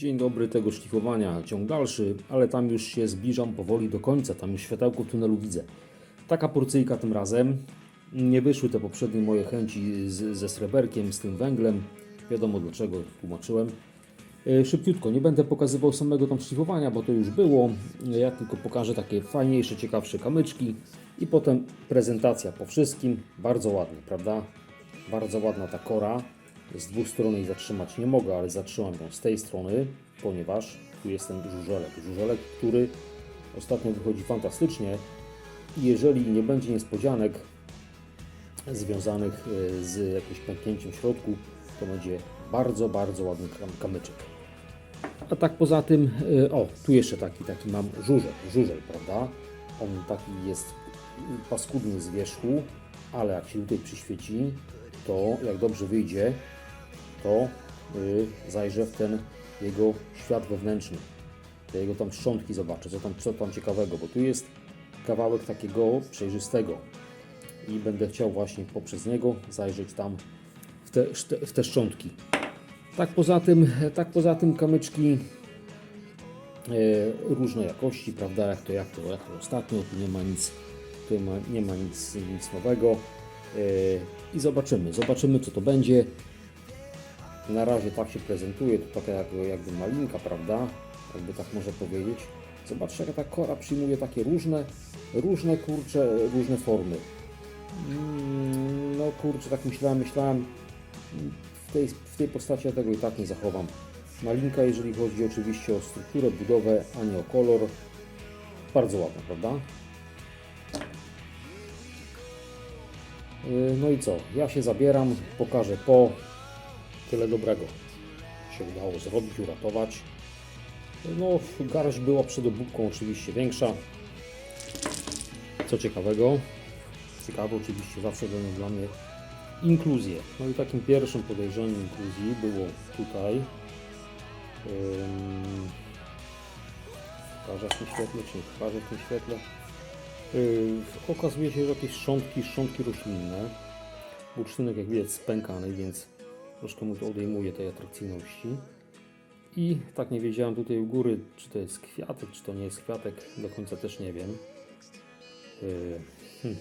Dzień dobry tego szlifowania, ciąg dalszy, ale tam już się zbliżam powoli do końca, tam już światełko tunelu widzę. Taka porcyjka tym razem. Nie wyszły te poprzednie moje chęci z, ze sreberkiem, z tym węglem. Wiadomo dlaczego, tłumaczyłem. E, Szybciutko, nie będę pokazywał samego tam szlifowania, bo to już było. Ja tylko pokażę takie fajniejsze, ciekawsze kamyczki i potem prezentacja po wszystkim. Bardzo ładnie, prawda? Bardzo ładna ta kora. Z dwóch stron jej zatrzymać nie mogę, ale zatrzymam ją z tej strony, ponieważ tu jest ten żużelek. Żużelek, który ostatnio wychodzi fantastycznie. I jeżeli nie będzie niespodzianek związanych e, z jakimś pęknięciem środku, to będzie bardzo, bardzo ładny kam- kamyczek. A tak poza tym, e, o, tu jeszcze taki, taki mam żużel, żużel, prawda? On taki jest paskudny z wierzchu, ale jak się tutaj przyświeci, to jak dobrze wyjdzie, to y, zajrzę w ten jego świat wewnętrzny. Te jego tam szczątki zobaczę, co tam, co tam ciekawego, bo tu jest kawałek takiego przejrzystego i będę chciał właśnie poprzez niego zajrzeć tam w te, w te szczątki. Tak poza tym, tak poza tym kamyczki e, różnej jakości, prawda, jak to, jak to, jak to ostatnio, tu nie ma nic, tu ma, nie ma nic, nic nowego e, i zobaczymy, zobaczymy co to będzie. Na razie tak się prezentuje, to taka jakby, jakby malinka, prawda, jakby tak można powiedzieć. Zobaczcie jaka ta kora przyjmuje takie różne, różne kurcze, różne formy. Mm, No kurczę, tak myślałem, myślałem, w tej, w tej postaci ja tego i tak nie zachowam. Malinka, jeżeli chodzi oczywiście o strukturę, budowę, a nie o kolor. Bardzo ładna, prawda? Yy, No i co? Ja się zabieram, pokażę po. Tyle dobrego się udało zrobić, uratować. No, garść była przed obóbką oczywiście większa. Co ciekawego, ciekawe oczywiście zawsze będą dla mnie inkluzje. No i takim pierwszym podejrzeniem inkluzji było tutaj. Pokażę w tym świetle, czy nie pokażę w tym świetle. Okazuje się, że jakieś szczątki, szczątki roślinne. Bursztynek jak widać spękany, więc troszkę mu to odejmuje tej atrakcyjności. I tak nie wiedziałem tutaj u góry, czy to jest kwiatek, czy to nie jest kwiatek, do końca też nie wiem. Yy, hm,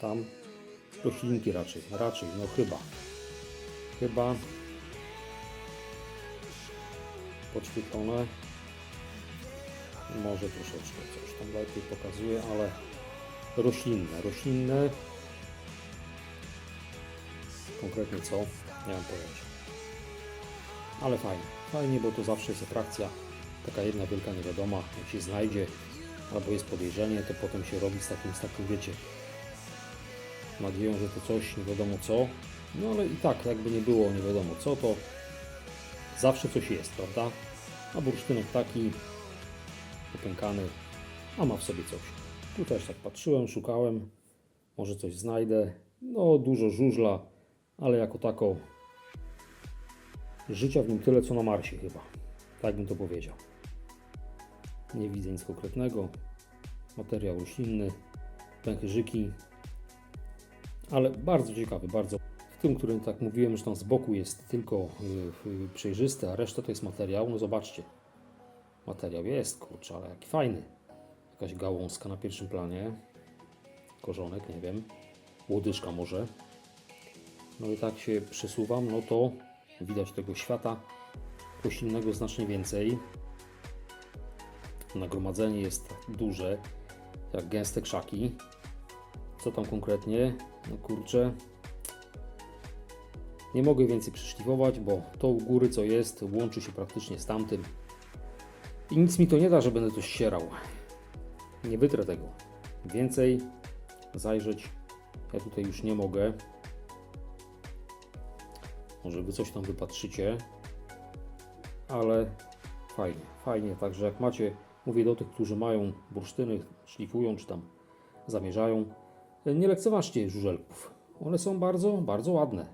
tam roślinki raczej, raczej, no chyba. Chyba podświetlone. Może troszeczkę coś tam lepiej pokazuje, ale roślinne, roślinne. Konkretnie co? Nie mam pojęcia. Ale fajnie, fajnie, bo to zawsze jest atrakcja. Taka jedna wielka niewiadoma, jak się znajdzie, albo jest podejrzenie, to potem się robi z takim, z takim wiecie, nadzieją, że to coś nie wiadomo co. No ale i tak, jakby nie było nie wiadomo co, to zawsze coś jest, prawda? A bursztynek taki popękany, a ma w sobie coś. Tu też tak patrzyłem, szukałem, może coś znajdę. No dużo żużla, ale jako tako życia w nim tyle co na Marsie chyba. Tak bym to powiedział. Nie widzę nic konkretnego. Materiał roślinny, pęcherzyki, ale bardzo ciekawy, bardzo. W tym, którym tak mówiłem, że tam z boku jest tylko y, y, przejrzysty, a reszta to jest materiał, no zobaczcie. Materiał jest, kurczę, ale jaki fajny. Jakaś gałązka na pierwszym planie. Korzonek, nie wiem. Łodyżka może. No i tak się przesuwam, no to widać tego świata roślinnego znacznie więcej. Nagromadzenie jest duże, jak gęste krzaki. Co tam konkretnie? No kurczę. Nie mogę więcej przyszlifować, bo to u góry co jest łączy się praktycznie z tamtym. I nic mi to nie da, że będę to ścierał. Nie wytrę tego. Więcej zajrzeć ja tutaj już nie mogę. Może wy coś tam wypatrzycie. Ale fajnie, fajnie. Także jak macie, mówię do tych, którzy mają bursztyny, szlifują czy tam zamierzają, nie lekceważcie żużelków. One są bardzo, bardzo ładne.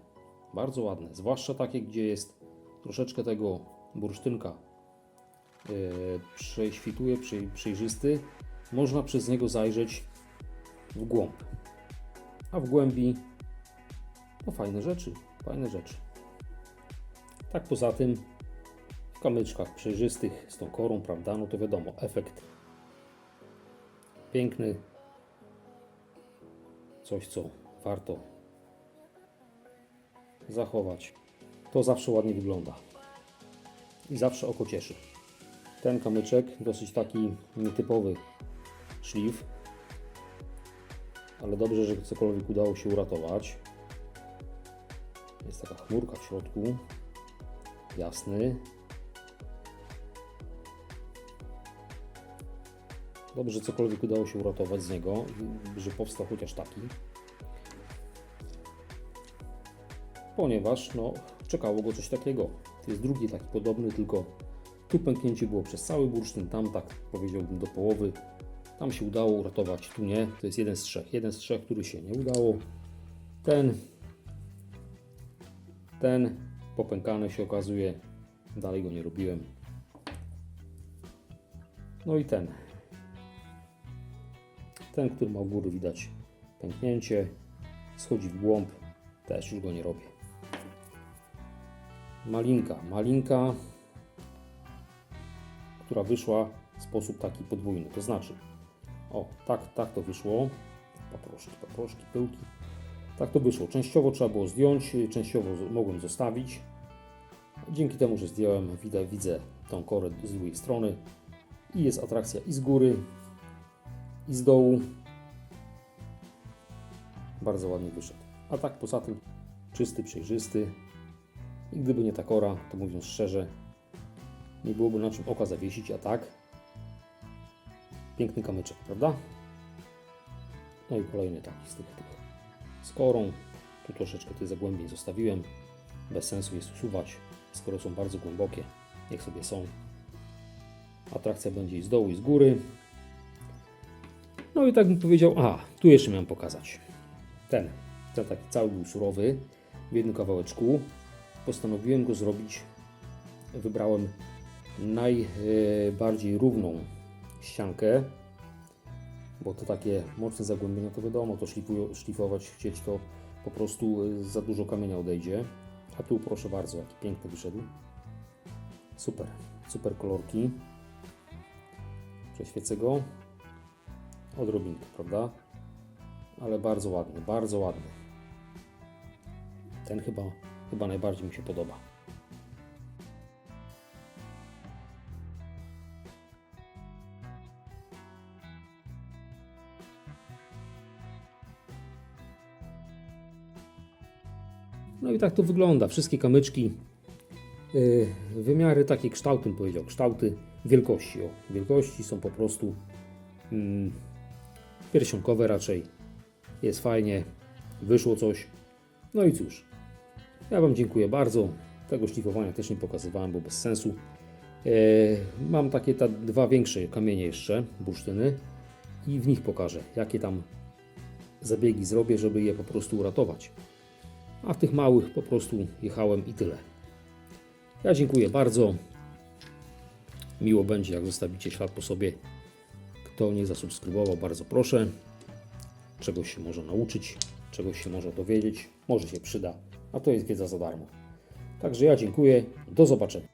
Bardzo ładne. Zwłaszcza takie, gdzie jest troszeczkę tego bursztynka yy, prześwituje, przejrzysty. Można przez niego zajrzeć w głąb. A w głębi no fajne rzeczy, fajne rzeczy. Tak poza tym w kamyczkach przejrzystych z tą korą, prawda? No to wiadomo, efekt piękny, coś co warto zachować. To zawsze ładnie wygląda i zawsze oko cieszy. Ten kamyczek dosyć taki nietypowy szlif, ale dobrze, że cokolwiek udało się uratować. Jest taka chmurka w środku, jasny. Dobrze, że cokolwiek udało się uratować z niego, że powstał chociaż taki. Ponieważ no, czekało go coś takiego. To jest drugi taki podobny, tylko tu pęknięcie było przez cały bursztyn, tam tak powiedziałbym do połowy. Tam się udało uratować, tu nie. To jest jeden z trzech. Jeden z trzech, który się nie udało. Ten, ten popękany się okazuje. Dalej go nie robiłem. No i ten. Ten, który ma u góry widać pęknięcie, schodzi w głąb, też już go nie robię. Malinka. Malinka, która wyszła w sposób taki podwójny. To znaczy, o, tak, tak to wyszło. Paproszki, paproszki, pyłki. Tak to wyszło. Częściowo trzeba było zdjąć, częściowo mogłem zostawić. Dzięki temu, że zdjąłem, widzę, widzę tą korę z drugiej strony i jest atrakcja i z góry, i z dołu. Bardzo ładnie wyszedł. A tak poza tym czysty, przejrzysty. I gdyby nie ta kora, to mówiąc szczerze, nie byłoby na czym oka zawiesić, a tak piękny kamyczek, prawda? No i kolejny taki z tych z korą. Tu troszeczkę tych zagłębień zostawiłem. Bez sensu jest usuwać, skoro są bardzo głębokie. Niech sobie są. Atrakcja będzie i z dołu, i z góry. No i tak bym powiedział, a tu jeszcze miałem pokazać. Ten, ten taki cały był surowy w jednym kawałeczku. Postanowiłem go zrobić. Wybrałem najbardziej równą ściankę, bo to takie mocne zagłębienia, to wiadomo, to szlifują, szlifować chcieć, to po prostu y, za dużo kamienia odejdzie. A tu proszę bardzo, jaki piękny wyszedł. Super, super kolorki. Przeświecę go. Odrobinkę, prawda? Ale bardzo ładny, bardzo ładny. Ten chyba, chyba najbardziej mi się podoba. No i tak to wygląda. Wszystkie kamyczki, yy, wymiary takie kształty, bym powiedział, kształty wielkości. O, wielkości są po prostu piersionkowe raczej. Jest fajnie, wyszło coś. No i cóż, ja Wam dziękuję bardzo. Tego szlifowania też nie pokazywałem, bo bez sensu. E, mam takie ta dwa większe kamienie jeszcze, bursztyny i w nich pokażę, jakie tam zabiegi zrobię, żeby je po prostu uratować. A w tych małych po prostu jechałem i tyle. Ja dziękuję bardzo. Miło będzie, jak zostawicie ślad po sobie. Kto nie zasubskrybował, bardzo proszę. Czegoś się może nauczyć, czegoś się może dowiedzieć, może się przyda, a to jest wiedza za darmo. Także ja dziękuję, do zobaczenia.